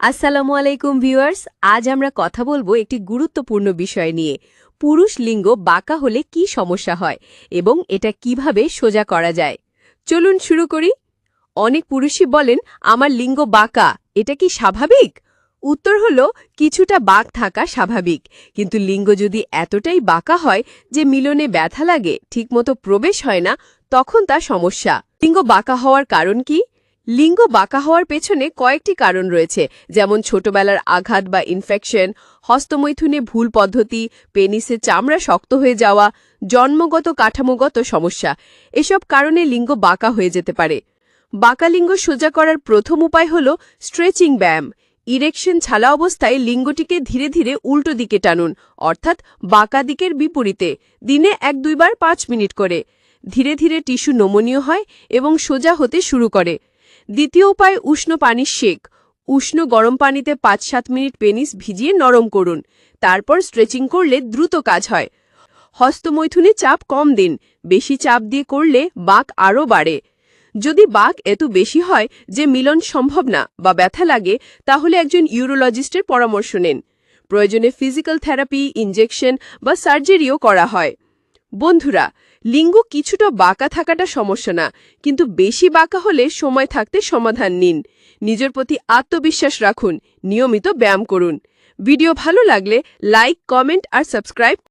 আসসালামু আলাইকুম ভিউয়ার্স, আজ আমরা কথা বলব একটি গুরুত্বপূর্ণ বিষয় নিয়ে। পুরুষ লিঙ্গ বাঁকা হলে কি সমস্যা হয় এবং এটা কীভাবে সোজা করা যায়? চলুন শুরু করি। অনেক পুরুষই বলেন, আমার লিঙ্গ বাঁকা, এটা কি স্বাভাবিক? উত্তর হলো, কিছুটা বাঁক থাকা স্বাভাবিক। কিন্তু লিঙ্গ যদি এতটাই বাঁকা হয় যে মিলনে ব্যথা লাগে, ঠিকমতো প্রবেশ হয় না, তখন তা সমস্যা। লিঙ্গ বাঁকা হওয়ার কারণ কি? লিঙ্গ বাঁকা হওয়ার পেছনে কয়েকটি কারণ রয়েছে, যেমন ছোটবেলার আঘাত বা ইনফেকশন হস্তমৈথুনে ভুল পদ্ধতি, পেনিসে চামড়া শক্ত হয়ে যাওয়া, জন্মগত কাঠামোগত সমস্যা। এসব কারণে লিঙ্গ বাঁকা হয়ে যেতে পারে। বাঁকা লিঙ্গ সোজা করার প্রথম উপায় হল স্ট্রেচিং ব্যায়াম। ইরেকশন ছালা অবস্থায় লিঙ্গটিকে ধীরে ধীরে উল্টো দিকে টানুন, অর্থাৎ বাঁকা দিকের বিপরীতে, দিনে এক, দুইবার পাঁচ মিনিট করে। ধীরে ধীরে টিস্যু নমনীয় হয় এবং সোজা হতে শুরু করে। দ্বিতীয় উপায়, উষ্ণ পানির শেক। উষ্ণ গরম পানিতে পাঁচ সাত মিনিট পেনিস ভিজিয়ে নরম করুন। তারপর স্ট্রেচিং করলে দ্রুত কাজ হয়। হস্তমৈথুনে চাপ কম দিন। বেশি চাপ দিয়ে করলে বাঁক আরও বাড়ে। যদি বাঁক এত বেশি হয় যে মিলন সম্ভব না বা ব্যথা লাগে, তাহলে একজন ইউরোলজিস্টের পরামর্শ নেন। প্রয়োজনে ফিজিক্যাল থেরাপি, ইনজেকশন বা সার্জারিও করা হয়। বন্ধুরা লিঙ্গ কিছুটা বাঁকা থাকাটা সমস্যা না, কিন্তু বেশি বাঁকা হলে সময় থাকতে সমাধান নিন। নিজের প্রতি আত্মবিশ্বাস রাখুন, নিয়মিত ব্যায়াম করুন। ভিডিও ভালো লাগলে লাইক, কমেন্ট আর সাবস্ক্রাইব